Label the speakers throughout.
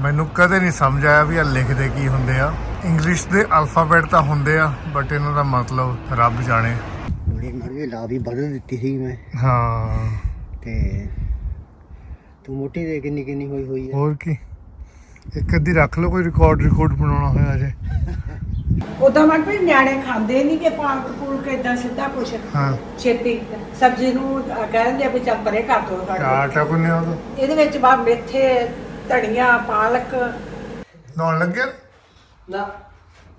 Speaker 1: ਮੈਨੂੰ ਕਦੇ ਨਹੀਂ ਸਮਝ ਆਇਆ ਵੀ ਇਹ ਲਿਖਦੇ ਕੀ ਹੁੰਦੇ ਆ। ਇੰਗਲਿਸ਼ ਦੇ ਅਲਫਾਬੈਟ ਤਾਂ ਹੁੰਦੇ ਆ ਬਟ ਇਹਨਾਂ ਦਾ ਮਤਲਬ ਰੱਬ ਜਾਣੇ।
Speaker 2: ਥੋੜੀ ਮਾੜੀ ਲਾ ਵੀ ਬਦਲ ਦਿੱਤੀ ਸੀ ਮੈਂ।
Speaker 1: ਹਾਂ।
Speaker 2: ਤੇ ਤੂੰ ਮੋਟੀ ਦੇ ਕਿੰਨੀ ਕਿੰਨੀ ਹੋਈ ਹੋਈ ਹੈ
Speaker 1: ਹੋਰ ਕੀ? ਇੱਕ ਅੱਧੀ ਰੱਖ ਲਓ ਕੋਈ ਰਿਕਾਰਡ ਰਿਕਾਰਡ ਬਣਾਉਣਾ ਹੋਇਆ ਜੇ
Speaker 3: ਉਦਾਂ ਮੈਂ ਵੀ ਨਿਆਣੇ ਖਾਂਦੇ ਨਹੀਂ ਕਿ ਪਾਲਕ ਪੂਲਕ ਇਦਾਂ ਸਿੱਧਾ ਕੁਛ।
Speaker 1: ਹਾਂ।
Speaker 3: ਛੇਤੀ ਸਬਜ਼ੀ ਨੂੰ ਅਹ ਕਹਿ ਦਿੰਦੇ ਆ ਵੀ ਚੱਲ ਪਰੇ ਕਰ ਦੋ।
Speaker 1: ਆਟਾ ਕੋਨੇ ਉਹ
Speaker 3: ਇਹਦੇ ਵਿੱਚ ਬਾ ਮੇਥੇ ਧਨੀਆ ਪਾਲਕ।
Speaker 1: ਨੌਣ ਲੱਗਿਆ?
Speaker 3: ਨਾ।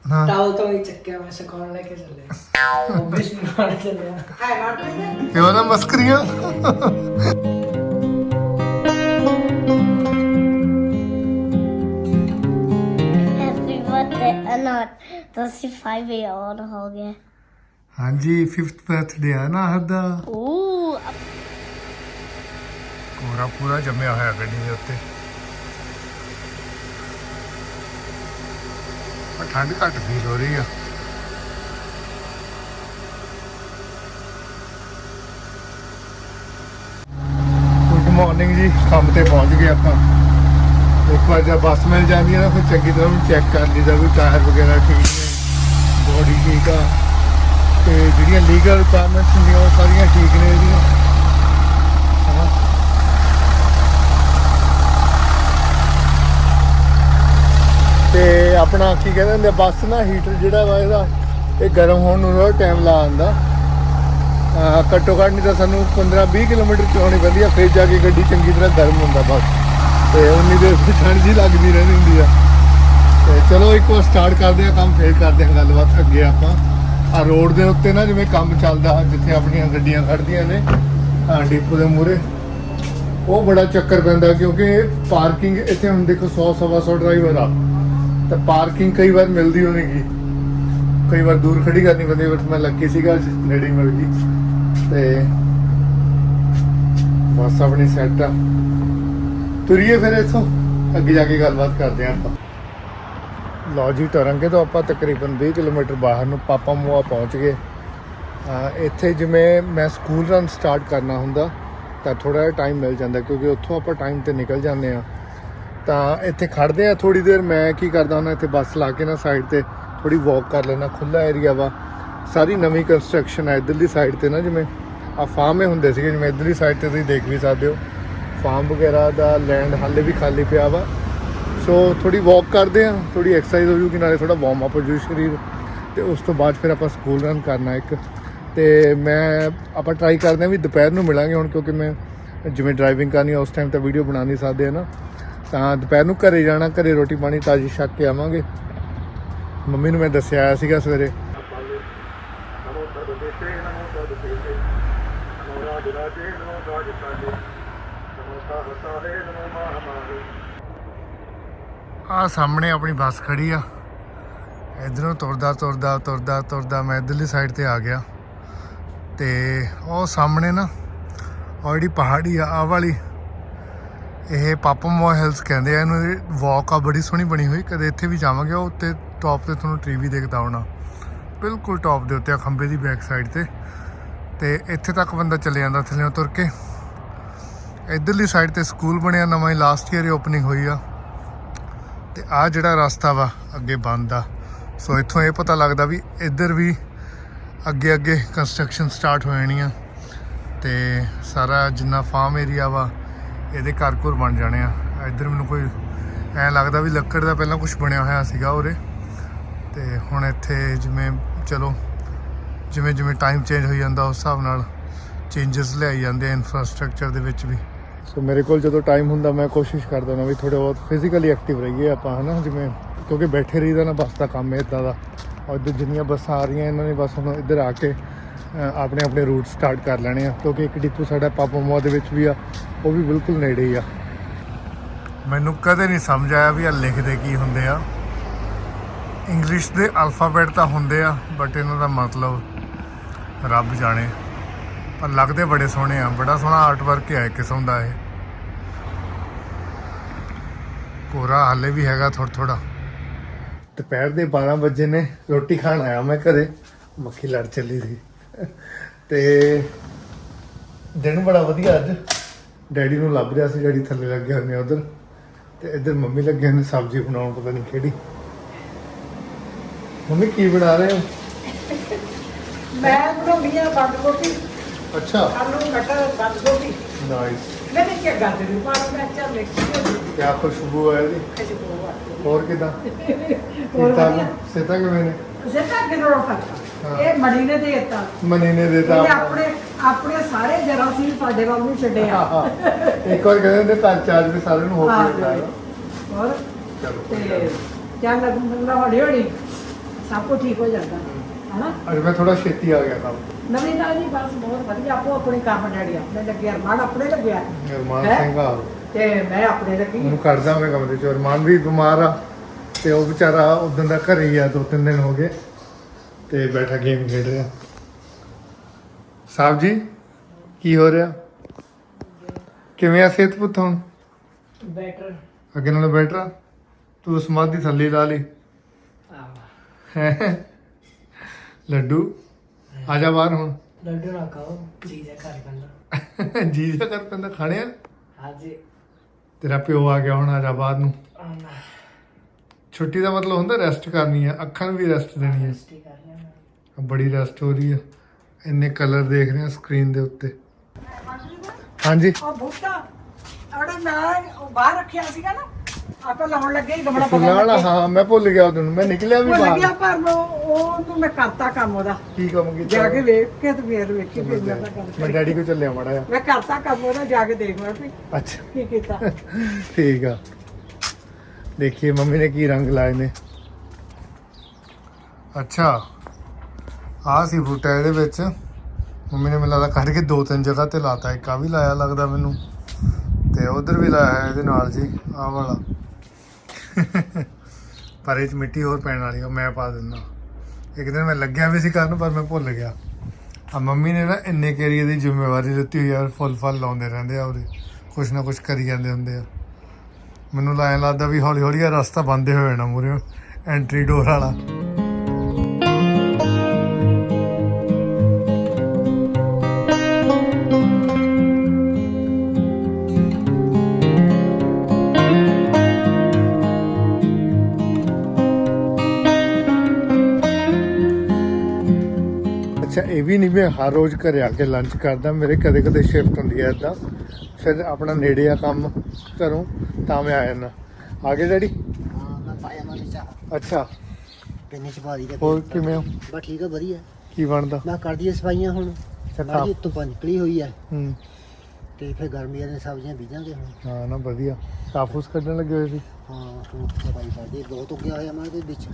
Speaker 1: ਹਾਂ।
Speaker 3: ਟਾਵਲ ਤੋਂ ਹੀ ਚੱਕਿਆ ਮੈਂ ਸਕਾਉਣ ਲੈ ਕੇ ਚੱਲਿਆ ਉਹ ਵੀ ਨਾਲ ਚੱਲਿਆ ਹੈ ਨਾ ਤੇ
Speaker 1: ਉਹ ਨਾ ਮਸਕਰੀਆਂ।
Speaker 4: ਤੁਸੀਂ 5 ਇਅਰ ਹੋ ਗਏ।
Speaker 1: ਹਾਂਜੀ 5th ਬਰਥਡੇ ਆ ਨਾ ਹਦਾ
Speaker 4: ਓ
Speaker 1: ਪੂਰਾ ਪੂਰਾ ਜੰਮਿਆ ਹੋਇਆ ਗੱਡੀ ਦੇ ਉੱਤੇ। ਪਰ ਠੰਡ ਘੱਟ ਫੀਲ ਹੋ ਰਹੀ ਆ। ਗੁੱਡ ਮਾਰਨਿੰਗ ਜੀ, ਕੰਮ ਤੇ ਪਹੁੰਚ ਗਏ ਆਪਾਂ। ਇੱਕ ਵਾਰ ਜਦ ਬੱਸ ਮਿਲ ਜਾਂਦੀ ਹੈ ਨਾ, ਫਿਰ ਚੰਗੀ ਤਰ੍ਹਾਂ ਉਹਨੂੰ ਚੈੱਕ ਕਰ ਲਈਦਾ ਵੀ ਟਾਇਰ ਵਗੈਰਾ ਠੀਕ ਨੇ ਬੋਡੀ ਠੀਕ ਆ। ਤੇ ਜਿਹੜੀਆਂ ਲੀਗਲ ਰਿਕੁਆਇਰਮੈਂਟਸ ਹੁੰਦੀਆਂ, ਉਹ ਸਾਰੀਆਂ ਠੀਕ ਨੇ ਇਹਦੀਆਂ ਹਨਾ ਤੇ ਆਪਣਾ ਕੀ ਕਹਿੰਦੇ ਹੁੰਦੇ ਆ, ਬੱਸ ਨਾ ਹੀਟਰ ਜਿਹੜਾ ਵਾ ਇਹਦਾ ਇਹ ਗਰਮ ਹੋਣ ਨੂੰ ਥੋੜਾ ਟਾਈਮ ਲਾ ਆਂਦਾ ਘੱਟੋ ਘੱਟ ਨਹੀਂ ਤਾਂ ਸਾਨੂੰ 15-20 ਕਿਲੋਮੀਟਰ ਚਲਾਉਣੀ ਪੈਂਦੀ ਆ ਫਿਰ ਜਾ ਕੇ ਗੱਡੀ ਚੰਗੀ ਤਰ੍ਹਾਂ ਗਰਮ ਹੁੰਦਾ ਬਸ। ਤੇ ਉਨੀ ਦੇਰ ਫਿਰ ਠੰਡ ਜੀ ਲੱਗਦੀ ਰਹਿੰਦੀ ਹੁੰਦੀ ਆ। ਤੇ ਚਲੋ ਇੱਕ ਵਾਰ ਸਟਾਰਟ ਕਰਦੇ ਆ ਕੰਮ ਫੇਰ ਕਰਦੇ ਆ ਗੱਲਬਾਤ ਅੱਗੇ ਆਪਾਂ। ਆ ਰੋਡ ਦੇ ਉੱਤੇ ਨਾ ਜਿਵੇਂ ਕੰਮ ਚੱਲਦਾ ਜਿੱਥੇ ਆਪਣੀਆਂ ਗੱਡੀਆਂ ਖੜਦੀਆਂ ਨੇ ਆ ਡਿਪੂ ਦੇ ਮੂਹਰੇ। ਉਹ ਬੜਾ ਚੱਕਰ ਪੈਂਦਾ ਕਿਉਂਕਿ ਪਾਰਕਿੰਗ ਇੱਥੇ ਹੁਣ ਦੇਖੋ 100 ਸਵਾ 100 ਡਰਾਈਵਰ ਆ। ਤਾਂ ਪਾਰਕਿੰਗ ਕਈ ਵਾਰ ਮਿਲਦੀ ਹੋਣਗੀ ਕਈ ਵਾਰ ਦੂਰ ਖੜੀ ਕਰਨੀ ਪੈਂਦੀ ਬਟ ਮੈਂ ਲੱਕੀ ਸੀਗਾ, ਨੇੜੇ ਮਿਲ ਗਈ। ਤੇ ਬਸ ਆਪਣੀ ਸੈੱਟ ਆ। ਤੁਰੀਏ ਫਿਰ ਇੱਥੋਂ। ਅੱਗੇ ਜਾ ਕੇ ਗੱਲਬਾਤ ਕਰਦੇ ਆਂ ਆਪਾਂ। ਲਓ ਜੀ ਟਰੰਗੇ ਤੋਂ ਆਪਾਂ ਤਕਰੀਬਨ 20 ਕਿਲੋਮੀਟਰ ਬਾਹਰ ਨੂੰ, ਪਾਪਾ ਮੋਆ ਪਹੁੰਚ ਗਏ। ਇੱਥੇ ਜਿਵੇਂ ਮੈਂ ਸਕੂਲ ਰਨ ਸਟਾਰਟ ਕਰਨਾ ਹੁੰਦਾ, ਤਾਂ ਥੋੜਾ ਜਿਹਾ ਟਾਈਮ ਮਿਲ ਜਾਂਦਾ, ਕਿਉਂਕਿ ਉੱਥੋਂ ਆਪਾਂ ਟਾਈਮ ਤੇ ਨਿਕਲ ਜਾਂਦੇ ਆ। ਤਾਂ ਇੱਥੇ ਖੜਦੇ ਆ ਥੋੜੀ ਦੇਰ, ਮੈਂ ਕੀ ਕਰਦਾ ਹੁੰਦਾ, ਇੱਥੇ ਬੱਸ ਲਾ ਕੇ ਨਾ ਸਾਈਡ ਤੇ ਥੋੜੀ ਵਾਕ ਕਰ ਲੈਣਾ ਖੁੱਲਾ ਏਰੀਆ ਵਾ। ਸਾਰੀ ਨਵੀਂ ਕੰਸਟਰਕਸ਼ਨ ਹੈ ਇਧਰਲੀ ਸਾਈਡ ਤੇ ਨਾ, ਜਿਵੇਂ ਆ ਫਾਰਮ ਹੀ ਹੁੰਦੇ ਸੀਗੇ, ਜਿਵੇਂ ਇਧਰਲੀ ਸਾਈਡ ਤੇ ਤੁਸੀਂ ਦੇਖ ਵੀ ਸਕਦੇ ਹੋ। ਫਾਰਮ ਵਗੈਰਾ ਦਾ ਲੈਂਡ ਹਾਲੇ ਵੀ ਖਾਲੀ ਪਿਆ ਵਾ। ਸੋ ਥੋੜੀ ਵਾਕ ਕਰਦੇ ਆ ਥੋੜੀ ਐਕਸਰਸਾਈਜ਼ ਹੋ ਜੂਗੀ, ਨਾਲੇ ਥੋੜਾ ਵਾਰਮ ਅਪ ਹੋ ਜੂ ਸਰੀਰ। ਤੇ ਉਸ ਤੋਂ ਬਾਅਦ ਫਿਰ ਆਪਾਂ ਸਕੂਲ ਰਨ ਕਰਨਾ ਇੱਕ। ਤੇ ਮੈਂ, ਆਪਾਂ ਟਰਾਈ ਕਰਦੇ ਆ ਵੀ ਦੁਪਹਿਰ ਨੂੰ ਮਿਲਾਂਗੇ ਹੁਣ, ਕਿਉਂਕਿ ਮੈਂ ਜਿਵੇਂ ਡਰਾਈਵਿੰਗ ਕਰਨੀ ਆ, ਉਸ ਟਾਈਮ ਤਾਂ ਵੀਡੀਓ ਬਣਾ ਨਹੀਂ ਸਕਦੇ ਨਾ? ਤਾਂ ਦੁਪਹਿਰ ਨੂੰ ਘਰੇ ਜਾਣਾ, ਘਰੇ ਰੋਟੀ ਪਾਣੀ ਤਾਜੀ ਛੱਕ ਕੇ ਆਵਾਂਗੇ। ਮੰਮੀ ਨੂੰ ਮੈਂ ਦੱਸਿਆ ਆਇਆ ਸੀਗਾ ਸਵੇਰੇ। ਆ ਸਾਹਮਣੇ ਆਪਣੀ ਬੱਸ ਖੜੀ ਆ। ਇਧਰੋਂ ਤੁਰਦਾ ਤੁਰਦਾ ਤੁਰਦਾ ਤੁਰਦਾ ਮੈਂ ਇਧਰਲੀ ਸਾਈਡ ਤੇ ਆ ਗਿਆ। ਤੇ ਉਹ ਸਾਹਮਣੇ ਨਾ, ਉਹ ਜਿਹੜੀ ਪਹਾੜੀ ਆ ਆ ਵਾਲੀ ਇਹ ਪਾਪਮੋ ਹਿਲਸ ਕਹਿੰਦੇ ਆ, ਇਹਨੂੰ ਵਾਕ ਆ, ਬੜੀ ਸੋਹਣੀ ਬਣੀ ਹੋਈ, ਕਦੇ ਇੱਥੇ ਵੀ ਜਾਵਾਂਗੇ, ਉਹ ਉੱਤੇ ਟੌਪ ਤੇ ਤੁਹਾਨੂੰ ਟ੍ਰੀ ਵੀ ਦਿਖਦਾ ਹੋਣਾ। ਬਿਲਕੁਲ ਟੌਪ ਦੇ ਉੱਤੇ ਆ ਖੰਬੇ ਦੀ ਬੈਕ ਸਾਈਡ ਤੇ। ਤੇ ਇੱਥੇ ਤੱਕ ਬੰਦਾ ਚਲੇ ਜਾਂਦਾ ਥੱਲੇੋਂ ਤੁਰ ਕੇ। ਇਧਰਲੀ ਸਾਈਡ ਤੇ ਸਕੂਲ ਬਣਿਆ, ਨਵਾਂ ਹੀ ਲਾਸਟ ਈਅਰ ਹੀ ਓਪਨਿੰਗ ਹੋਈ ਆ। ਤੇ ਆ ਜਿਹੜਾ ਰਸਤਾ ਵਾ, ਅੱਗੇ ਬੰਦ ਆ। ਸੋ ਇੱਥੋਂ ਇਹ ਪਤਾ ਲੱਗਦਾ ਵੀ ਇੱਧਰ ਵੀ ਅੱਗੇ ਅੱਗੇ ਕੰਸਟਰਕਸ਼ਨ ਸਟਾਰਟ ਹੋ ਜਾਣੀ ਆ। ਤੇ ਸਾਰਾ ਜਿੰਨਾ ਫਾਰਮ ਏਰੀਆ ਵਾ ਇਹਦੇ ਘਰ ਘਰ ਬਣ ਜਾਣੇ ਆ। ਇੱਧਰ ਮੈਨੂੰ ਕੋਈ ਐ ਲੱਗਦਾ ਵੀ ਲੱਕੜ ਦਾ ਪਹਿਲਾਂ ਕੁਝ ਬਣਿਆ ਹੋਇਆ ਸੀਗਾ ਉਰੇ। ਤੇ ਹੁਣ ਇੱਥੇ ਜਿਵੇਂ, ਚਲੋ, ਜਿਵੇਂ ਜਿਵੇਂ ਟਾਈਮ ਚੇਂਜ ਹੋਈ ਜਾਂਦਾ ਉਸ ਹਿਸਾਬ ਨਾਲ ਚੇਂਜਸ ਲਿਆਈ ਜਾਂਦੇ ਆ ਇਨਫਰਾਸਟ੍ਰਕਚਰ ਦੇ ਵਿੱਚ ਵੀ। ਸੋ ਮੇਰੇ ਕੋਲ ਜਦੋਂ ਟਾਈਮ ਹੁੰਦਾ ਮੈਂ ਕੋਸ਼ਿਸ਼ ਕਰਦਾ ਨਾ ਵੀ ਥੋੜਾ ਬਹੁਤ ਫਿਜ਼ੀਕਲੀ ਐਕਟਿਵ ਰਹੀਏ ਆਪਾਂ, ਹਨਾ? ਜਿਵੇਂ ਕਿਉਂਕਿ ਬੈਠੇ ਰਹੀਦਾ ਨਾ, ਬੱਸ ਦਾ ਕੰਮ ਹੈ ਇਦਾਂ ਦਾ। ਔਰ ਇੱਧਰ ਜਿੰਨੀਆਂ ਬੱਸਾਂ ਆ ਰਹੀਆਂ ਇਹਨਾਂ ਨੇ, ਬਸ ਹੁਣ ਇੱਧਰ ਆ ਕੇ ਆਪਣੇ ਆਪਣੇ ਰੂਟ ਸਟਾਰਟ ਕਰ ਲੈਣੇ ਆ ਕਿਉਂਕਿ ਇੱਕ ਡਿਪੂ ਸਾਡਾ ਪਾਪਾ ਮੋਆ ਦੇ ਵਿੱਚ ਵੀ ਆ ਉਹ ਵੀ ਬਿਲਕੁਲ ਨੇੜੇ ਹੀ ਆ। ਮੈਨੂੰ ਕਦੇ ਨਹੀਂ ਸਮਝ ਆਇਆ ਵੀ ਇਹ ਲਿਖਦੇ ਕੀ ਹੁੰਦੇ ਆ। ਇੰਗਲਿਸ਼ ਦੇ ਅਲਫਾਬੈਟ ਤਾਂ ਹੁੰਦੇ ਆ ਬਟ ਇਹਨਾਂ ਦਾ ਮਤਲਬ ਰੱਬ ਜਾਣੇ। ਪਰ ਲੱਗਦੇ ਬੜੇ ਸੋਹਣੇ ਆ ਬੜਾ ਸੋਹਣਾ ਆਰਟ ਵਰਕ ਹੈ ਕਿਸਮ ਦਾ ਇਹ। ਕੋਰਾ ਹਾਲੇ ਵੀ ਹੈਗਾ ਥੋੜਾ ਥੋੜਾ ਦੁਪਹਿਰ ਦੇ 12 ਵਜੇ ਨੇ ਰੋਟੀ ਖਾਣ ਆਇਆ ਮੈਂ ਘਰੇ ਮੱਖੀ ਲੜ ਚੱਲੀ ਸੀ। ਤੇ ਦਿਨ ਬੜਾ ਵਧੀਆ ਅੱਜ। ਡੈਡੀ ਨੂੰ ਲੱਭ ਰਿਹਾ ਸੀ ਡੈਡੀ ਥੱਲੇ ਲੱਗੇ ਹੋਏ ਨੇ ਉਧਰ। ਤੇ ਇੱਧਰ ਮੰਮੀ ਲੱਗੇ ਨੇ ਸਬਜ਼ੀ ਬਣਾਉਣ ਪਤਾ ਨਹੀਂ ਕਿਹੜੀ। ਮੰਮੀ ਕੀ ਬਣਾ ਰਹੇ ਹੋ?
Speaker 5: ਮੈਂ ਬਣਾਉਣੀ ਆ ਬੰਦ ਗੋਭੀ।
Speaker 1: ਅੱਛਾ।
Speaker 5: ਆਲੂ ਮਟਰ ਬੰਦ ਗੋਭੀ।
Speaker 1: ਨਾਈਸ
Speaker 5: ਮੈਂ ਨਹੀਂ ਕਿਹਾ ਗਾਜਰ ਵੀ ਪਾਣੀ ਮੈਂ ਚਾਹ ਮਿਕਸ ਕਰ
Speaker 1: ਕੀ ਖੁਸ਼ਬੂ ਹੈ ਇਹਦੀ?
Speaker 5: ਦਿੱਤੀ ਬਹੁਤ
Speaker 1: ਹੋਰ ਕਿਦਾਂ?
Speaker 5: ਹੋਰ ਵਧੀਆ।
Speaker 1: ਸੀਤਾ ਕਿਵੇਂ ਨੇ?
Speaker 5: ਜ਼ੇਤਾ ਕਿਨੋਂ
Speaker 1: ਹਾਂ।
Speaker 5: ਫ਼ਰਕ ਇਹ ਮੜੀ ਨੇ ਦੇ ਦਿੱਤਾ।
Speaker 1: ਮਨੀ ਨੇ ਦੇਤਾ।
Speaker 5: ਇਹਨੇ ਆਪਣੇ ਆਪਣੇ ਸਾਰੇ ਜਰਾਸੀਮ ਸਾਡੇ ਵੱਲ ਨੂੰ ਛੱਡੇ ਆ।
Speaker 1: ਇੱਕ ਵਾਰ ਕਹਿੰਦੇ ਨੇ ਪੰਜ ਚਾਰ ਵੀ ਸਾਰਿਆਂ ਨੂੰ ਹੋ
Speaker 5: ਹਾਂ।
Speaker 1: ਕੇ ਜਾਂਦਾ
Speaker 5: ਹੋਰ?
Speaker 1: ਚਲੋ
Speaker 5: ਤੇ ਚੱਲ ਬੰਦਾ ਹੌਲੀ ਹੌਲੀ ਸਭ ਕੁਝ ਠੀਕ ਹੋ ਜਾਂਦਾ। ਹਨਾ?
Speaker 1: ਅੱਜ ਮੈਂ ਥੋੜਾ ਛੇਤੀ ਆ ਗਿਆ ਕੰਮ।
Speaker 5: ਨਵੀਂ ਨਾਲ ਜੀ ਬਸ ਬਹੁਤ ਵਧੀਆ। ਆਪੋ ਆਪਣੇ ਕੰਮ ਡੈਡੀ ਆਪਣੇ ਲੱਗੇ ਅਰਮਾਨ ਆਪਣੇ ਲੱਗਿਆ
Speaker 1: ਨਿਰਮਾਨ
Speaker 5: ਹੈਂ?
Speaker 1: ਸਿੰਘ ਆ।
Speaker 5: ਤੇ ਮੈਂ ਆਪਣੇ ਲੱਗੀ।
Speaker 1: ਉਹਨੂੰ ਕੱਢਦਾ ਮੈਂ ਕਮਰੇ ਚੋਂ ਅਰਮਾਨ ਵੀ ਬਿਮਾਰ ਆ ਤੇ ਉਹ ਵਿਚਾਰਾ ਉਦੋਂ ਦਾ ਘਰੇ ਹੀ ਆ ਦੋ ਤਿੰਨ ਦਿਨ ਹੋ ਗਏ। ਤੇ ਬੈਠਾ ਗੇਮ ਖੇਡ ਰਿਹਾ। ਸਾਹਿਬ ਜੀ ਕੀ ਹੋ ਰਿਹਾ? ਕਿਵੇਂ ਆ ਸਿਹਤ ਪੁੱਤ ਹੁਣ?
Speaker 3: ਬੈਟਰ
Speaker 1: ਅੱਗੇ ਨਾਲੋਂ ਬੈਟਰ ਤੂੰ ਸਮਾਧੀ ਥੱਲੇ ਲਾ ਲਈ। ਹੈਂ? ਲੱਡੂ। ਆ ਜਾ ਬਾਹਰ ਹੁਣ।
Speaker 3: ਲੱਡੂ ਨਾ ਖਾਓ ਚੀਜ਼ ਹੈ ਘਰ ਬੰਦਾ
Speaker 1: ਜੀ ਜਾ ਕਰ ਪੈਂਦਾ ਖਾਣੇ ਆ?
Speaker 3: ਹਾਂਜੀ।
Speaker 1: ਤੇਰਾ ਪਿਓ ਆ ਗਿਆ ਹੁਣ ਆ ਜਾ ਬਾਹਰ ਨੂੰ। ਛੁੱਟੀ ਦਾ ਮਤਲਬ ਹੁੰਦਾ ਰੈਸਟ ਕਰਨੀ ਹੈ ਅੱਖਾਂ ਨੂੰ ਵੀ ਰੈਸਟ ਦੇਣੀ ਹੈ
Speaker 3: ਰੈਸਟ ਕਰਨਾ ਮੈਂ
Speaker 1: ਬੜੀ ਰੈਸਟ ਹੋ ਰਹੀ ਹੈ। ਇੰਨੇ ਕਲਰ ਦੇਖ ਰਹੇ ਹਾਂ ਸਕਰੀਨ ਦੇ ਉੱਤੇ। ਹਾਂਜੀ।
Speaker 5: ਉਹ ਬੂਟਾ ਅੜੇ ਮੈਂ ਉਹ ਬਾਹਰ ਰੱਖਿਆ ਸੀਗਾ ਨਾ ਆਪਾਂ ਲਾਉਣ ਲੱਗੇ ਹੀ ਗਮਲਾ
Speaker 1: ਫੁੱਲਾਂ ਵਾਲਾ ਹਾਂ ਮੈਂ ਭੁੱਲ ਗਿਆ ਉਹਨੂੰ ਮੈਂ ਨਿਕਲਿਆ ਵੀ
Speaker 5: ਉਹ ਲੱਗਿਆ
Speaker 1: ਬਾਹਰ
Speaker 5: ਪਰ ਮੈਂ ਉਹ ਨੂੰ ਮੈਂ ਕਰਤਾ ਕੰਮ ਉਹਦਾ।
Speaker 1: ਕੀ ਕੰਮ ਕੀਤਾ
Speaker 5: ਜਾ ਕੇ ਵੇਖ ਕੇ ਤੇ ਫੇਰ ਵੇਖੀ ਫਿਰ ਮੈਂ ਤਾਂ ਕੰਮ
Speaker 1: ਮੈਂ ਡੈਡੀ ਕੋ ਚੱਲਿਆ ਮੜਾ ਆ
Speaker 5: ਮੈਂ ਕਰਤਾ ਕੰਮ ਉਹਦਾ ਜਾ ਕੇ ਦੇਖ ਮੈਂ ਵੀ
Speaker 1: ਅੱਛਾ।
Speaker 5: ਕੀ ਕੀਤਾ।
Speaker 1: ਠੀਕ ਆ। ਦੇਖੀਏ ਮੰਮੀ ਨੇ ਕੀ ਰੰਗ ਲਾਏ ਨੇ। ਅੱਛਾ। ਆਹ ਸੀ ਬੂਟਾ ਇਹਦੇ ਵਿੱਚ। ਮੰਮੀ ਨੇ ਮੈਨੂੰ ਲੱਗਦਾ ਕੱਢ ਕੇ ਦੋ ਤਿੰਨ ਜਗ੍ਹਾ ਤੇ ਲਾਤਾ। ਇੱਕ ਆ ਵੀ ਲਾਇਆ ਲੱਗਦਾ ਮੈਨੂੰ। ਤੇ ਉਧਰ ਵੀ ਲਾਇਆ ਹੈ ਇਹਦੇ ਨਾਲ ਜੀ, ਆਹ ਵਾਲਾ। ਪਰ ਇਹ ਚ ਮਿੱਟੀ ਹੋਰ ਪੈਣ ਵਾਲੀ ਉਹ ਮੈਂ ਪਾ ਦਿੰਦਾ। ਇੱਕ ਦਿਨ ਮੈਂ ਲੱਗਿਆ ਵੀ ਸੀ ਕਰਨ, ਪਰ ਮੈਂ ਭੁੱਲ ਗਿਆ। ਆ ਮੰਮੀ ਨੇ ਨਾ ਇੰਨੇ ਏਰੀਏ ਦੀ ਜ਼ਿੰਮੇਵਾਰੀ ਦਿੱਤੀ ਹੋਈ ਆ ਫੁੱਲ ਫਲ ਲਾਉਂਦੇ ਰਹਿੰਦੇ ਆ ਉਹਦੇ ਕੁਛ ਨਾ ਕੁਛ ਕਰੀ ਜਾਂਦੇ ਹੁੰਦੇ ਆ। ਮੈਨੂੰ ਲਾਇਆ ਲੱਗਦਾ ਵੀ ਹੌਲੀ ਹੌਲੀ ਇਹ ਰਸਤਾ ਬੰਦ ਹੋ ਜਾਣਾ ਮੂਰੇ ਐਂਟਰੀ ਡੋਰ ਵਾਲਾ। ਇਹ ਵੀ ਨਹੀਂ ਮੈਂ ਹਰ ਰੋਜ਼ ਘਰੇ ਆ ਕੇ ਲੰਚ ਕਰਦਾ ਮੇਰੇ ਕਦੇ ਕਦੇ ਸ਼ਿਫਟ ਹੁੰਦੀ ਹੈ ਇਦਾਂ ਫਿਰ ਆਪਣਾ ਨੇੜੇ ਆ ਕੰਮ ਘਰੋਂ ਤਾਂ ਮੈਂ ਆ ਜਾਂਦਾ। ਆ ਗਏ ਡੈਡੀ? ਅੱਛਾ।
Speaker 2: ਪਿੰਨੀ ਚ ਪਾ ਦੀ
Speaker 1: ਹੋਰ ਕਿਵੇਂ ਹੋ?
Speaker 2: ਬਸ ਠੀਕ ਆ ਵਧੀਆ।
Speaker 1: ਕੀ ਬਣਦਾ?
Speaker 2: ਮੈਂ ਕਰਦੀ ਸਫਾਈਆਂ ਹੁਣ। ਮਾੜੀ ਧੁੱਪਾਂ ਨਿਕਲੀ ਹੋਈ ਆ।
Speaker 1: ਹੂੰ।
Speaker 2: ਤੇ ਫਿਰ ਗਰਮੀਆਂ ਦੀਆਂ ਸਬਜ਼ੀਆਂ ਬੀਜਾਂਗੇ ਹੁਣ।
Speaker 1: ਹਾਂ ਨਾ ਵਧੀਆ। ਕਾਫੂਸ ਕੱਢਣ ਲੱਗੇ ਹੋਏ ਸੀ।
Speaker 2: ਹਾਂ ਹੁਣ ਸਫ਼ਾਈ ਕਰਦੀ ਬਹੁਤ ਉੱਗਿਆ ਹੋਇਆ ਮੈਂ ਦੇ ਵਿੱਚ।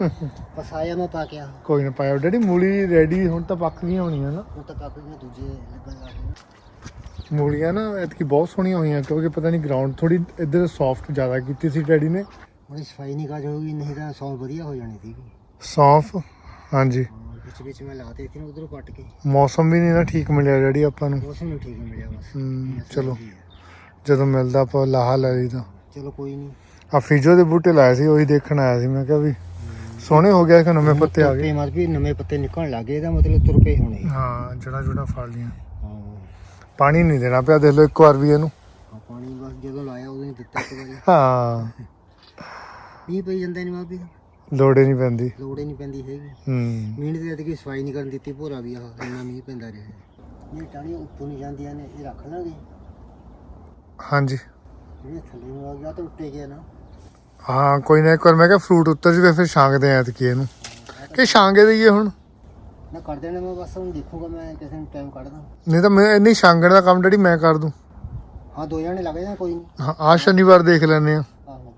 Speaker 2: ਪਸਾਇਆ ਮੈਂ ਪਾ ਕੇ ਆ।
Speaker 1: ਕੋਈ ਨਾ ਪਾਇਆ ਡੈਡੀ ਮੂਲੀ ਰੈਡੀ ਹੁਣ ਤਾਂ ਪੱਕ ਗਈਆਂ ਹੋਣੀਆਂ ਨਾ।
Speaker 2: ਹੁਣ ਤਾਂ ਕਾਕੂ ਨੇ ਦੂਜੇ ਲੱਗਣ ਲੱਗ ਗਏ।
Speaker 1: ਮੂਲੀਆਂ ਨਾ ਐਤਕੀ ਬਹੁਤ ਸੋਹਣੀਆਂ ਹੋਈਆਂ ਕਿਉਂਕਿ ਪਤਾ ਨਹੀਂ ਗਰਾਊਂਡ ਥੋੜੀ ਇੱਧਰ ਸੌਫਟ ਜ਼ਿਆਦਾ ਕੀਤੀ ਸੀ ਡੈਡੀ ਨੇ।
Speaker 2: ਹੁਣ ਸਫ਼ਾਈ ਨਹੀਂ ਕਰ ਹੋਊਗੀ ਨਹੀਂ ਤਾਂ ਸੌ ਵਧੀਆ ਹੋ ਜਾਣੀ ਸੀਗੀ।
Speaker 1: ਸੌਂਫ ਹਾਂਜੀ।
Speaker 2: ਹਾਂ ਵਿੱਚ ਵਿੱਚ ਮੈਂ ਲਾਤੇ ਸੀ ਉਧਰੋਂ ਪੱਟ ਕੇ।
Speaker 1: ਮੌਸਮ ਵੀ ਨਹੀਂ ਨਾ ਠੀਕ ਮਿਲਿਆ ਡੈਡੀ ਆਪਾਂ ਨੂੰ।
Speaker 2: ਮੌਸਮ ਨੂੰ ਠੀਕ ਮਿਲਿਆ ਬਸ।
Speaker 1: ਹੂੰ,
Speaker 2: ਬਸ
Speaker 1: ਚਲੋ। ਜਦੋਂ ਮਿਲਦਾ ਆਪਾਂ ਲਾਹਾ ਲੈ ਲਈਦਾ।
Speaker 2: ਚਲੋ ਕੋਈ ਨਹੀਂ।
Speaker 1: ਆ ਫਿਜੋ ਦੇ ਬੂਟੇ ਲਾਏ ਸੀ ਉਹੀ ਦੇਖਣ ਆਇਆ ਸੀ ਮੈਂ ਕਿਹਾ ਵੀ ਸੋਹਣੇ ਹੋ ਗਿਆ ਕਿ ਨਵੇਂ ਪੱਤੇ ਆ ਗਏ।
Speaker 2: ਮਤ ਵੀ ਨਵੇਂ ਪੱਤੇ ਨਿਕਲਣ ਲੱਗੇ ਇਹਦਾ ਮਤਲਬ ਤੁਰ ਪਏ ਹੋਣੇ।
Speaker 1: ਹਾਂ ਜੜਾ ਜੁੜਾ ਫੜ ਲੀਆਂ। ਪਾਣੀ ਨਹੀਂ ਦੇਣਾ ਪਿਆ ਦੇਖ ਲਓ ਇੱਕ ਵਾਰ ਵੀ ਇਹਨੂੰ।
Speaker 2: ਪਾਣੀ ਬਸ ਜਦੋਂ ਲਾਇਆ ਉਦੋਂ ਹੀ ਦਿੱਤਾ ਇੱਕ ਵਾਰੀ।
Speaker 1: ਹਾਂ।
Speaker 2: ਮੀਂਹ ਪਈ ਜਾਂਦਾ ਨਹੀਂ ਮਾਪੀ?
Speaker 1: ਲੋੜੇ ਨਹੀਂ ਪੈਂਦੀ।
Speaker 2: ਲੋੜ ਨਹੀਂ ਪੈਂਦੀ ਹੈਗੀ।
Speaker 1: ਹੂੰ।
Speaker 2: ਮੀਂਹ ਦੀ ਐਤਕੀ ਸਫ਼ਾਈ ਨਹੀਂ ਕਰਨ ਦਿੱਤੀ ਭੋਰਾ ਵੀ ਆਹ ਇੰਨਾ ਮੀਂਹ ਪੈਂਦਾ ਰਿਹਾ। ਇਹ ਟਾਣੀਆਂ ਉੱਤੋਂ ਨਹੀਂ ਜਾਂਦੀਆਂ ਨੇ ਇਹ ਰੱਖ ਲਾਂਗੇ।
Speaker 1: ਹਾਂਜੀ।
Speaker 2: ਜਿਹੜੇ ਥੱਲੇ ਨੂੰ ਆ ਗਿਆ ਤਾਂ ਉੱਤੇ ਗਿਆ ਨਾ।
Speaker 1: ਹਾਂ ਕੋਈ ਨਾ ਇੱਕ ਵਾਰ ਮੈਂ ਕਿਹਾ ਫਰੂਟ ਉੱਤਰ ਜਵੇ ਫਿਰ ਛਾਂਗਦੇ ਆ ਐਤਕੀ ਇਹਨੂੰ। ਕਿ ਛਾਂਗੇ ਦਈਏ ਹੁਣ।
Speaker 2: ਨਾ ਕਰ ਦੇਣਾ ਮੈਂ ਬਸ ਹੁਣ ਦੇਖੂਗਾ ਮੈਂ ਕਿਸੇ ਨੂੰ ਟਾਈਮ ਕੱਢਦਾ।
Speaker 1: ਨਹੀਂ ਤਾਂ ਮੈਂ ਇੰਨੀ ਛਾਂਗਣ ਦਾ ਕੰਮ ਡੈਡੀ ਮੈਂ ਕਰ ਦੂੰ।
Speaker 2: ਹਾਂ ਦੋ ਜਣੇ ਲੱਗ ਜਾਣਾ ਕੋਈ ਨਹੀਂ।
Speaker 1: ਹਾਂ ਆ ਸ਼ਨੀਵਾਰ ਦੇਖ ਲੈਂਦੇ ਆ।
Speaker 2: ਆਹੋ।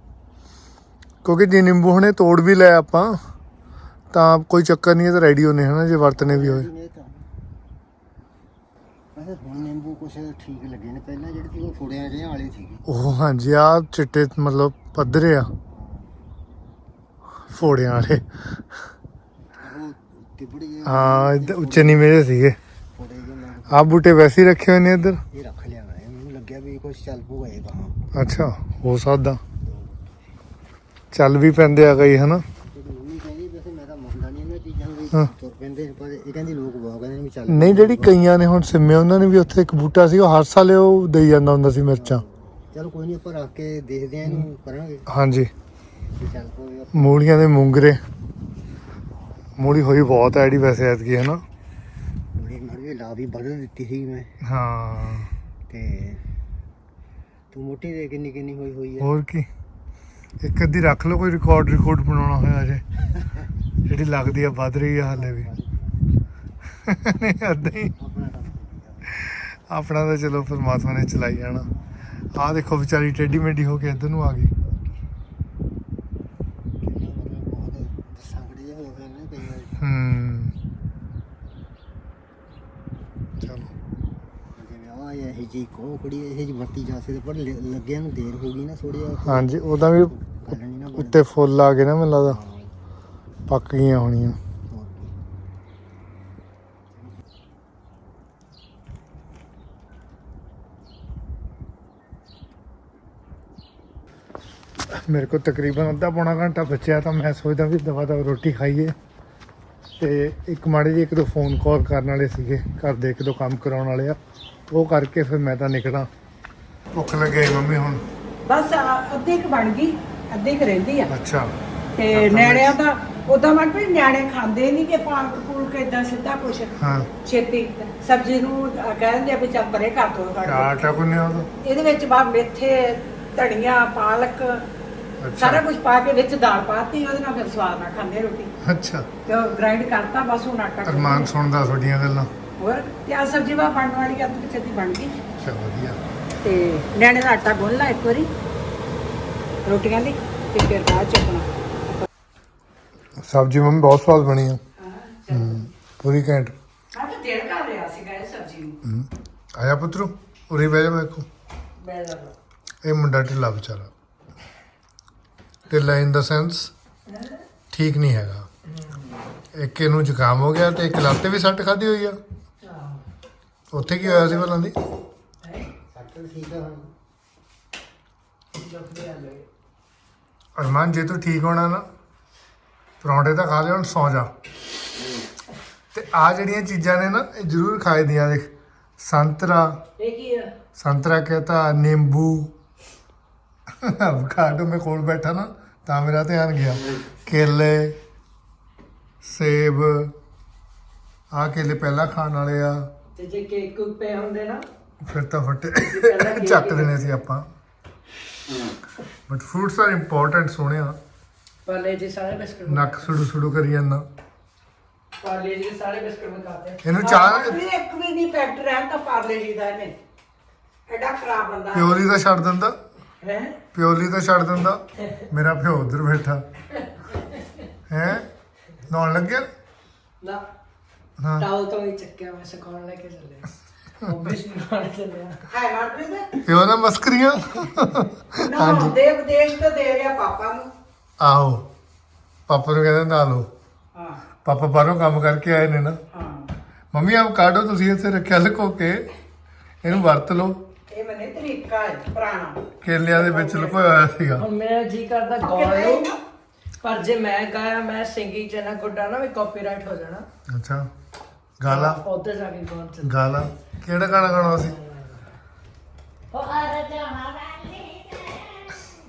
Speaker 1: ਕਿਉਂਕਿ ਜੇ ਨਿੰਬੂ ਹੁਣੇ ਤੋੜ ਵੀ ਲਏ ਆਪਾਂ ਤਾਂ ਕੋਈ ਚੱਕਰ ਨਹੀਂ ਹੈ ਤਾਂ ਰੈਡੀ ਹੋਣੇ ਹਨਾ ਜੇ ਵਰਤਨੇ ਵੀ ਹੋਏ।
Speaker 2: ਇਹ ਵੈਸੇ ਹੁਣ ਨਿੰਬੂ ਕੁਛ ਠੀਕ ਲੱਗੇ ਨੇ ਪਹਿਲਾਂ ਜਿਹੜੇ ਸੀ ਉਹ ਫੋੜਿਆਂ ਜਿਹੇ ਵਾਲੇ ਸੀਗੇ।
Speaker 1: ਉਹ ਹਾਂਜੀ ਆ ਚਿੱਟੇ ਮਤਲਬ ਪੱਧਰੇ ਆ। ਫੋੜਿਆਂ ਵਾਲੇ।
Speaker 2: ਉਹ ਟਿਬੜੀ ਜਿਹੇ
Speaker 1: ਹਾਂ ਇੱਧਰ ਉੱਚੇ ਨਹੀਂ ਮੇਰੇ ਸੀਗੇ।
Speaker 2: ਫੋੜੇ ਜਿਹੇ ਮੈਂ
Speaker 1: ਆ ਬੂਟੇ ਵੈਸੇ ਹੀ ਰੱਖੇ ਹੋਏ ਨੇ ਇੱਧਰ।
Speaker 2: ਇਹ ਰੱਖ ਲਿਆ ਮੈਂ ਮੈਨੂੰ ਲੱਗਿਆ ਵੀ ਕੁਛ ਚੱਲ ਪੂਗਾ ਇਹ ਕਹਾਂ
Speaker 1: ਅੱਛਾ ਹੋ ਸਕਦਾ। ਚੱਲ ਵੀ ਪੈਂਦੇ ਆ ਕਈ ਹਨਾ
Speaker 2: ਤੇ ਮੰਮੀ ਕਹਿੰਦੀ ਵੈਸੇ ਮੈਂ ਤਾਂ ਮੰਨਦਾ ਨਹੀਂ ਇਹਨਾਂ ਚੀਜ਼ਾਂ ਨੂੰ ਵੀ
Speaker 1: ਹਾਂ।
Speaker 2: ਤੁਰ ਪੈਂਦੇ ਨੇ, ਪਰ ਇਹ ਕਹਿੰਦੀ ਲੋਕ ਬਹੁਤ ਕਹਿੰਦੇ ਨੇ ਵੀ ਚੱਲ
Speaker 1: ਨਹੀਂ ਜਿਹੜੀ ਕਈਆਂ ਨੇ ਹੁਣ ਸਿੰਮੇ ਉਹਨਾਂ ਨੇ ਵੀ ਉੱਥੇ ਇੱਕ ਬੂਟਾ ਸੀ ਉਹ ਹਰ ਸਾਲ ਉਹ ਦੇਈ ਜਾਂਦਾ ਹੁੰਦਾ ਸੀ ਮਿਰਚਾਂ।
Speaker 2: ਚਲ ਕੋਈ ਨਹੀਂ ਆਪਾਂ ਰੱਖ ਕੇ ਦੇਖਦੇ ਆ ਇਹਨੂੰ ਕਰਾਂਗੇ।
Speaker 1: ਹਾਂਜੀ।
Speaker 2: ਵੀ ਚੱਲ ਕੋਈ
Speaker 1: ਮੂਲੀਆਂ ਦੇ ਮੂੰਗਰੇ। ਮੂਲੀ ਹੋਈ ਬਹੁਤ ਐਡੀ ਵੈਸੇ ਐਤਕੀ ਹੈ ਨਾ
Speaker 2: ਮੇਰੀ ਮਰਜ਼ੀ ਲਾ ਵੀ ਬਦਲ ਦਿੱਤੀ ਸੀ ਮੈਂ।
Speaker 1: ਹਾਂ।
Speaker 2: ਤੇ ਤੂੰ ਮੋਟੀ ਦੇ ਕਿੰਨੀ ਕਿੰਨੀ ਹੋਈ ਹੋਈ ਹੈ
Speaker 1: ਹੋਰ ਕੀ। ਇੱਕ ਅੱਧੀ ਰੱਖ ਲਓ ਕੋਈ ਰਿਕਾਰਡ ਰਿਕਾਰਡ ਬਣਾਉਣਾ ਹੋਇਆ ਜੇ। ਜਿਹੜੀ ਲੱਗਦੀ ਆ ਵੱਧ ਰਹੀ ਆ ਹਾਲੇ ਵੀ। ਨਹੀਂ ਏਦਾਂ ਹੀ।
Speaker 2: ਆਪਣਾ
Speaker 1: ਤਾਂ ਚਲੋ ਪਰਮਾਤਮਾ ਨੇ ਚਲਾਈ ਜਾਣਾ। ਆਹ ਦੇਖੋ ਵਿਚਾਰੀ ਟੇਢੀ ਮੇਢੀ ਹੋ ਕੇ ਇੱਧਰ ਨੂੰ ਆ ਗਈ।
Speaker 2: ਹੋ।
Speaker 1: ਚਲੋ
Speaker 2: ਜਿਵੇਂ ਆ ਇਹ ਜੀ ਕੋ ਕੁੜੀ ਇਹ ਜੀ ਵਰਤੀ ਜਾ ਸਕਦੀ ਪਰ ਲ- ਲੱਗਿਆ ਨੂੰ ਦੇਰ ਹੋ ਗਈ ਨਾ ਥੋੜੀ ਜਿਹਾ
Speaker 1: ਹਾਂਜੀ ਉਹਦਾ ਵੀ। ਉੱਤੇ ਫੁੱਲ ਆ ਗਏ ਨਾ ਮੈਨੂੰ ਲੱਗਦਾ। ਪੱਕ ਗਈਆਂ ਹੋਣੀਆਂ। ਮੇਰੇ ਕੋਲ ਤਕਰੀਬਨ ਅੱਧਾ ਪੌਣਾ ਘੰਟਾ ਬਚਿਆ ਤਾਂ ਮੈਂ ਸੋਚਦਾ ਵੀ ਦਵਾ ਦਵਾ ਰੋਟੀ ਖਾਈਏ। ਤੇ ਇੱਕ ਮਾੜੇ ਜਿਹੇ ਇੱਕ ਦੋ ਫੋਨ ਕਾਲ ਕਰਨ ਵਾਲੇ ਸੀਗੇ ਘਰ ਦੇ ਇੱਕ ਦੋ ਕੰਮ ਕਰਾਉਣ ਵਾਲੇ ਆ। ਉਹ ਕਰਕੇ ਫਿਰ ਮੈਂ ਤਾਂ ਨਿਕਲਾਂ। ਭੁੱਖ ਲੱਗੇ ਮੰਮੀ ਹੁਣ।
Speaker 5: ਬਸ ਅੱਧੀ ਕੁ ਬਣ ਗਈ ਅੱਧੀ ਕੁ ਰਹਿੰਦੀ ਆ।
Speaker 1: ਅੱਛਾ।
Speaker 5: ਤੇ ਨਿਆਣਿਆਂ ਦਾ ਉਦਾਂ ਮਨ ਵੀ ਨਿਆਣੇ ਖਾਂਦੇ ਨਹੀਂ ਕਿ ਪਾਲਕ ਪੂਲਕ ਇਦਾਂ ਸਿੱਧਾ ਕੁਛ।
Speaker 1: ਹਾਂ।
Speaker 5: ਛੇਤੀ ਸਬਜ਼ੀ ਨੂੰ ਅਹ ਕਹਿੰਦੇ ਆ ਵੀ ਚੱਲ ਪਰੇ ਕਰ ਦੋ
Speaker 1: ਆਟਾ ਗੁੰਨਿਆ ਉਹਦਾ?
Speaker 5: ਇਹਦੇ ਵਿੱਚ ਬਾ ਮੇਥੇ ਧਨੀਆ ਪਾਲਕ ਸਾਰਾ ਕੁਝ ਪਾ ਕੇ ਵਿੱਚ ਦਾਲ ਪਾਤੀ ਉਹਦੇ ਨਾਲ ਫਿਰ ਸਵਾਦ ਨਾਲ ਖਾਂਦੇ ਰੋਟੀ।
Speaker 1: ਅੱਛਾ।
Speaker 5: ਤੇ ਗ੍ਰਾਈਂਡ ਕਰਤਾ ਬਸ ਹੁਣ ਆਟਾ ਗੁੰਨ
Speaker 1: ਅਰਮਾਨ
Speaker 5: ਲਿਆ।
Speaker 1: ਸੁਣਦਾ ਤੁਹਾਡੀਆਂ ਗੱਲਾਂ?
Speaker 5: ਹੋਰ? ਤੇ ਆ ਸਬਜ਼ੀ ਵਾ ਬਣਨ ਵਾਲੀ ਅੱਧ ਛੇਤੀ ਬਣ ਗਈ।
Speaker 1: ਚਲ ਵਧੀਆ।
Speaker 5: ਤੇ ਨਿਆਣੇ ਦਾ ਆਟਾ ਗੁੰਨ ਲਾ ਇੱਕ ਵਾਰੀ। ਰੋਟੀਆਂ ਦੀ ਤੇ ਫਿਰ ਬਾਅਦ ਚ ਆਪਣਾ।
Speaker 1: ਸਬਜ਼ੀ ਮੰਮੀ ਬਹੁਤ ਸਵਾਦ ਬਣੀ ਆ। ਹੂੰ, ਪੂਰੀ ਘੈਂਟ।
Speaker 5: ਹਾਂ ਤੇ ਦੇਰ ਕਰ ਰਿਹਾ ਸੀਗਾ ਇਹ ਸਬਜ਼ੀ ਨੂੰ।
Speaker 1: ਹੂੰ। ਆਇਆ ਪੁੱਤਰੂ ਉਰੇ ਬਹਿ ਜਾ ਵੇਖੋ
Speaker 5: ਮੈਂ ਦਾ
Speaker 1: ਇਹ ਮੁੰਡਾ ਢਿੱਲਾ ਵਿਚਾਰਾ। ਢਿੱਲਾ ਇਨ ਦਾ ਸੈਂਸ ਠੀਕ ਨਹੀਂ ਹੈਗਾ। ਇੱਕ ਇਹਨੂੰ ਜ਼ੁਕਾਮ ਹੋ ਗਿਆ ਤੇ ਇੱਕ ਲੱਤ ਤੇ ਵੀ ਸੱਟ ਖਾਦੀ ਹੋਈ ਆ। ਉੱਥੇ ਕੀ ਹੋਇਆ ਸੀ ਭਲਾਂ ਦੀ?
Speaker 2: ਸੱਟ ਠੀਕ ਆ ਹੁਣ।
Speaker 1: ਅਰਮਾਨ ਜੇ ਤੂੰ ਠੀਕ ਹੋਣਾ ਨਾ ਪਰੌਂਠੇ ਤਾਂ ਖਾ ਲਿਓ ਹੁਣ ਸੌ ਜਾ। ਤੇ ਆ ਜਿਹੜੀਆਂ ਚੀਜ਼ਾਂ ਨੇ ਨਾ ਇਹ ਜ਼ਰੂਰ ਖਾਏ ਦੀਆਂ ਦੇਖ। ਸੰਤਰਾ।
Speaker 5: ਇਹ ਕੀ ਆ?
Speaker 1: ਸੰਤਰਾ ਕਹਤਾ ਨਿੰਬੂ। ਅਵਕਾਡੋ ਮੈਂ ਕੋਲ ਬੈਠਾ ਨਾ ਤਾਂ ਮੇਰਾ ਧਿਆਨ ਗਿਆ। ਕੇਲੇ ਸੇਬ ਆ ਕੇਲੇ ਪਹਿਲਾਂ ਖਾਣ ਵਾਲੇ ਆ।
Speaker 5: ਤੇ ਜੇ ਕੇਕ ਕੁਕ ਹੁੰਦੇ ਨਾ
Speaker 1: ਫਿਰ ਤਾਂ ਫਟੇ। ਚੱਕ ਦੇਣੇ ਸੀ ਆਪਾਂ। ਬਟ ਫਰੂਟਸ ਆਰ ਇੰਪੋਰਟੈਂਟ ਸੋਹਣਿਆ।
Speaker 5: ਪਾਲੇ ਜੀ ਸਾਰੇ ਬਿਸਕੁਟ
Speaker 1: ਨੱਕ ਸੁੜੂ ਸੁੜੂ ਕਰੀ ਜਾਂਦਾ।
Speaker 5: ਪਾਰਲੇ ਜੀ ਦੇ ਸਾਰੇ ਬਿਸਕੁਟ ਮੈਂ ਖਾਤੇ
Speaker 1: ਇਹਨੂੰ ਚਾਹ
Speaker 5: ਵੀ ਇੱਕ ਵੀ ਨਹੀਂ ਪੈਕਟ ਰਹਿਣ ਤਾਂ ਪਾਰਲੇ ਜੀ ਦਾ ਇਹਨੇ। ਐਡਾ ਖਰਾਬ ਬੰਦਾ।
Speaker 1: ਪਿਓਲੀ ਦਾ ਛੱਡ ਦਿੰਦਾ।
Speaker 5: ਹੈ?
Speaker 1: ਪਿਓਲੀ ਦਾ ਛੱਡ ਦਿੰਦਾ। ਮੇਰਾ ਪਿਓ ਉਧਰ ਬੈਠਾ। ਹੈ? ਨਹਾਉਣ ਲੱਗਿਆ?
Speaker 5: ਨਾ।
Speaker 1: ਹਾਂ।
Speaker 5: ਟਾਵਲ ਤੋਂ ਹੀ ਚੱਕਿਆ ਮੈਂ ਸਿਖਾਉਣ ਲੈ ਕੇ ਚੱਲਿਆ। ਉਹ ਵੀ ਸਿਖਾਉਣ ਚੱਲਿਆ। ਹੈ ਮਨਪ੍ਰੀਤ
Speaker 1: ਪਿਓ ਨਾਲ ਮਸਕਰੀਆਂ।
Speaker 5: ਨਾ ਦੇ ਵਿਦੇਸ਼ ਤੋਂ ਦੇ ਰਿਹਾ ਪਾਪਾ ਨੂੰ।
Speaker 1: ਆਹੋ ਪਾਪਾ ਨੂੰ ਕਹਿੰਦੇ ਨਾ ਲਓ
Speaker 5: ਹਾਂ।
Speaker 1: ਪਾਪਾ ਬਾਹਰੋਂ ਕੰਮ ਕਰਕੇ ਆਏ ਨੇ ਨਾ।
Speaker 5: ਹਾਂ।
Speaker 1: ਮੰਮੀ ਆਪ ਕਾਢੋ ਤੁਸੀਂ ਇੱਥੇ ਰੱਖਿਆ ਲੁਕੋ ਕੇ। ਇਹਨੂੰ ਵਰਤ ਲਓ।
Speaker 5: ਇਹ ਮਨੇ ਤਰੀਕਾ ਹੈ ਪੁਰਾਣਾ।
Speaker 1: ਕੇਲਿਆਂ ਦੇ ਵਿੱਚ ਲੁਕੋਇਆ ਹੋਇਆ ਸੀਗਾ।
Speaker 3: ਹੁਣ ਮੇਰਾ ਜੀ ਕਰਦਾ ਗਾਇਓ ਪਰ ਜੇ ਮੈਂ ਗਾਇਆ ਮੈਂ ਸਿੰਗਿੰਗ ਚ ਨਾ ਗੁੱਡਾ ਨਾ ਵੀ ਕਾਪੀਰਾਈਟ ਹੋ ਜਾਣਾ।
Speaker 1: ਅੱਛਾ। ਗਾਲਾ।
Speaker 3: ਉੱਧਰ ਜਾ ਕੇ ਗਾਉਣ ਚ
Speaker 1: ਗਾਲਾ। ਕਿਹੜਾ ਗਾਣਾ ਗਾਣਾ ਸੀ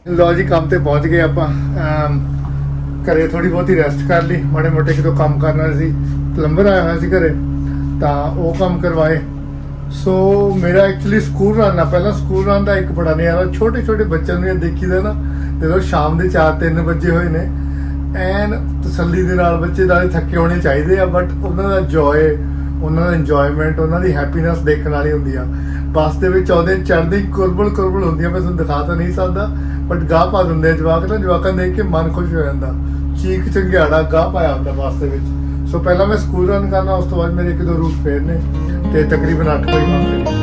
Speaker 1: ਲੋ ਜੀ, ਕੰਮ ਤੇ ਪਹੁੰਚ ਗਏ ਆਪਾਂ। ਘਰੇ ਥੋੜੀ ਬਹੁਤੀ ਰੈਸਟ ਕਰ ਲਈ। ਮਾੜੇ ਮੋਟੇ ਕਿਤੋਂ ਕੰਮ ਕਰਨਾ ਸੀ। ਪਲੰਬਰ ਆਇਆ ਹੋਇਆ ਸੀ ਘਰੇ, ਤਾਂ ਉਹ ਕੰਮ ਕਰਵਾਏ। ਸੋ ਮੇਰਾ ਐਕਚੁਅਲੀ ਸਕੂਲ ਰਨ ਆ। ਪਹਿਲਾਂ ਸਕੂਲ ਰਨ ਦਾ ਇੱਕ ਬੜਾ ਨਿਆਰਾ ਛੋਟੇ ਛੋਟੇ ਬੱਚਿਆਂ ਨੂੰ ਦੇਖੀਦਾ ਨਾ, ਜਦੋਂ ਸ਼ਾਮ ਦੇ 4-3 ਵਜੇ ਹੋਏ ਨੇ, ਐਨ ਤਸੱਲੀ ਦੇ ਨਾਲ ਬੱਚੇ ਦਾ ਥੱਕੇ ਹੋਣੇ ਚਾਹੀਦੇ ਆ ਬਟ ਉਹਨਾਂ ਦਾ ਜੋਏ ਉਹਨਾਂ ਦਾ ਇੰਜੋਇਮੈਂਟ ਉਹਨਾਂ ਦੀ ਹੈਪੀਨੈਸ ਦੇਖਣ ਵਾਲੀ ਹੁੰਦੀ ਆ। ਬੱਸ ਦੇ ਵਿੱਚ ਆਉਂਦੇ, ਚੜ੍ਹਦੀ ਕੁਰਬਲ ਕੁਰਬਲ ਹੁੰਦੀ ਆ। ਮੈਂ ਤੁਹਾਨੂੰ ਦਿਖਾ ਤਾਂ ਨਹੀਂ ਸਕਦਾ ਬਟ ਗਾਹ ਪਾ ਦਿੰਦੇ ਆ ਜਵਾਕ ਨਾ ਜਵਾਕਾਂ ਦੇਖ ਕੇ ਮਨ ਖੁਸ਼ ਹੋ ਜਾਂਦਾ। ਚੀਕ ਚੰਗਿਆੜਾ ਗਾਹ ਪਾਇਆ ਹੁੰਦਾ ਬੱਸ ਦੇ ਵਿੱਚ। ਸੋ ਪਹਿਲਾਂ ਮੈਂ ਸਕੂਲ ਰਨ ਕਰਨਾ, ਉਸ ਤੋਂ ਬਾਅਦ ਮੇਰੇ ਇੱਕ ਦੋ ਰੂਟ ਫੇਰ ਨੇ, ਤੇ ਤਕਰੀਬਨ 8 ਵਜੇ ਵਾਪਸ।